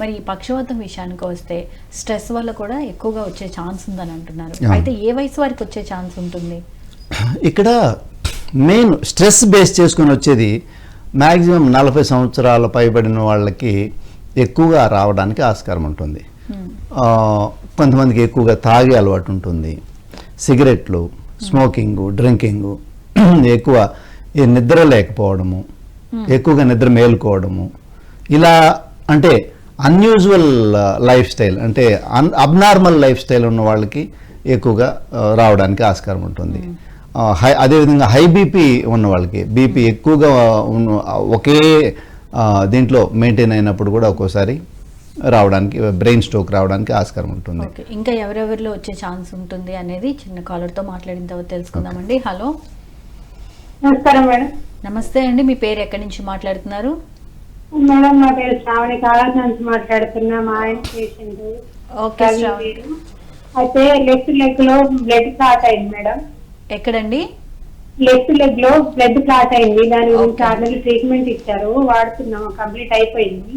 మరి ఈ పక్షవాతం విషయానికి వస్తే స్ట్రెస్ వల్ల కూడా ఎక్కువగా వచ్చే ఛాన్స్ ఉందని అంటున్నారు. అయితే ఏ వయసు వారికి వచ్చే ఛాన్స్ ఉంటుంది? ఇక్కడ మెయిన్ స్ట్రెస్ బేస్ చేసుకొని వచ్చేది మ్యాక్సిమం నలభై సంవత్సరాల పైబడిన వాళ్ళకి ఎక్కువగా రావడానికి ఆస్కారం ఉంటుంది. కొంతమందికి ఎక్కువగా తాగే అలవాటు ఉంటుంది. సిగరెట్లు స్మోకింగ్ డ్రింకింగ్ ఎక్కువ నిద్ర లేకపోవడము ఎక్కువగా నిద్ర మేలుకోవడము ఇలా అంటే అన్యూజువల్ లైఫ్ స్టైల్ అంటే అన్ అబ్నార్మల్ లైఫ్ స్టైల్ ఉన్న వాళ్ళకి ఎక్కువగా ఆ, రావడానికి ఆస్కారం ఉంటుంది. ఆ, హై అదేవిధంగా హై బీపీ ఉన్న వాళ్ళకి బీపీ ఎక్కువగా ఉన్న ఒకే దీంట్లో మెయింటైన్ అయినప్పుడు కూడా ఒక్కోసారి రావడానికి బ్రెయిన్ స్ట్రోక్ రావడానికి ఆస్కారం ఉంటుంది. ఇంకా ఎవరెవరిలో వచ్చే ఛాన్స్ ఉంటుంది అనేది చిన్న కాలర్తో మాట్లాడిన తర్వాత తెలుసుకుందామండి. హలో నమస్కారం మేడం. నమస్తే అండి మీ పేరు ఎక్కడి నుంచి మాట్లాడుతున్నారు? మేడం నా పేరు శ్రావణి కాలేజ్ నుంచి మాట్లాడుతున్నా మా ఆయన పేషెంట్. ఓకే శ్రావణి. అయితే లెఫ్ట్ లెగ్లో బ్లడ్ క్లాట్ అయింది మేడం. ఎక్కడండి? లెఫ్ట్ లెగ్లో బ్లడ్ క్లాట్ అయింది. దాని గురించి Okay. ఆరు నెలలు ట్రీట్మెంట్ ఇచ్చారు. వాడుతున్నాం కంప్లీట్ అయిపోయింది.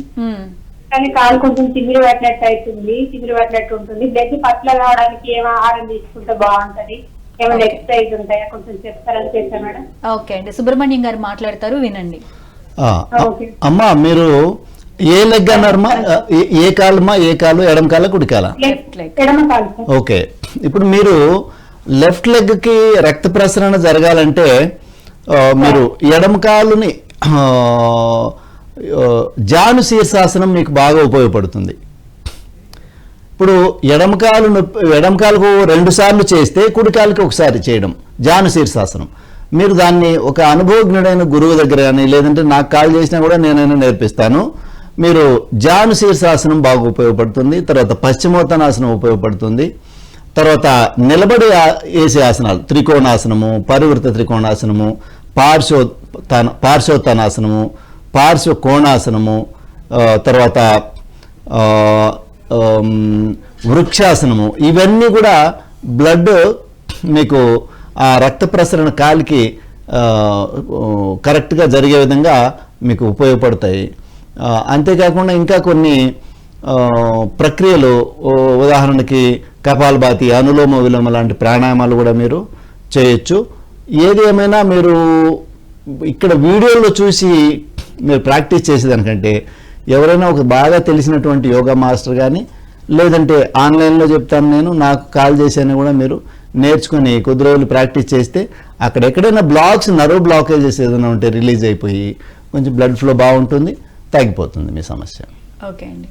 కానీ కాలు కొంచెం తిమ్మిరి పట్టినట్టు అవుతుంది. తిమ్మిరి పట్టినట్టు ఉంటుంది. బ్లడ్ పట్ల కావడానికి ఏం ఆహారం తీసుకుంటే బాగుంటది? ఏమైనా. ఎక్సర్సైజ్ ఉంటాయా? కొంచెం చెప్తారని చెప్పా మేడం? ఓకే అండి. సుబ్రహ్మణ్యం గారు మాట్లాడతారు వినండి. అమ్మా మీరు ఏ లెగ్ అన్నారమ్మా ఏ- కాలమ్మా ఏ కాలు ఎడమ కాల కుడి కాల? Left leg. ఎడమ కాలు సార్. ఓకే. ఇప్పుడు మీరు లెఫ్ట్ లెగ్కి రక్త ప్రసరణ జరగాలంటే మీరు ఎడమ కాలుని జాను శీర్షాసనం మీకు బాగా ఉపయోగపడుతుంది. ఇప్పుడు ఎడమకాలు ఎడమకాలకు రెండు సార్లు చేస్తే కుడికాలకి ఒకసారి చేయడం జాను శీర్షాసనం. మీరు దాన్ని ఒక అనుభవజ్ఞుడైన గురువు దగ్గర కానీ లేదంటే నాకు కాల్ చేసినా కూడా నేనైనా నేర్పిస్తాను. మీరు జాను శీర్షాసనం బాగా ఉపయోగపడుతుంది తర్వాత పశ్చిమోత్తనాసనం ఉపయోగపడుతుంది తర్వాత నిలబడి వేసే ఆసనాలు త్రికోణాసనము పరివృత త్రికోణాసనము పార్శ్వ పార్శ్వోత్తనాసనము పార్శ్వ కోణాసనము తర్వాత వృక్షాసనము ఇవన్నీ కూడా బ్లడ్ మీకు ఆ రక్త ప్రసరణ కాలికి కరెక్ట్గా జరిగే విధంగా మీకు ఉపయోగపడతాయి. అంతేకాకుండా ఇంకా కొన్ని ప్రక్రియలు ఉదాహరణకి కపాలభాతి అనులోమ విలోమ లాంటి ప్రాణాయామాలు కూడా మీరు చేయొచ్చు. ఏది ఏమైనా మీరు ఇక్కడ వీడియోలో చూసి మీరు ప్రాక్టీస్ చేసేదానికంటే ఎవరైనా ఒక బాగా తెలిసినటువంటి యోగా మాస్టర్ కానీ లేదంటే ఆన్లైన్లో చెప్తాను నేను నాకు కాల్ చేశాను కూడా మీరు నేర్చుకుని కొద్ది రోజులు ప్రాక్టీస్ చేస్తే అక్కడ ఎక్కడైనా బ్లాక్స్ నరో బ్లాకేజెస్ ఏదైనా ఉంటే రిలీజ్ అయిపోయి కొంచెం బ్లడ్ ఫ్లో బాగుంటుంది తగ్గిపోతుంది మీ సమస్య. ఓకే అండి.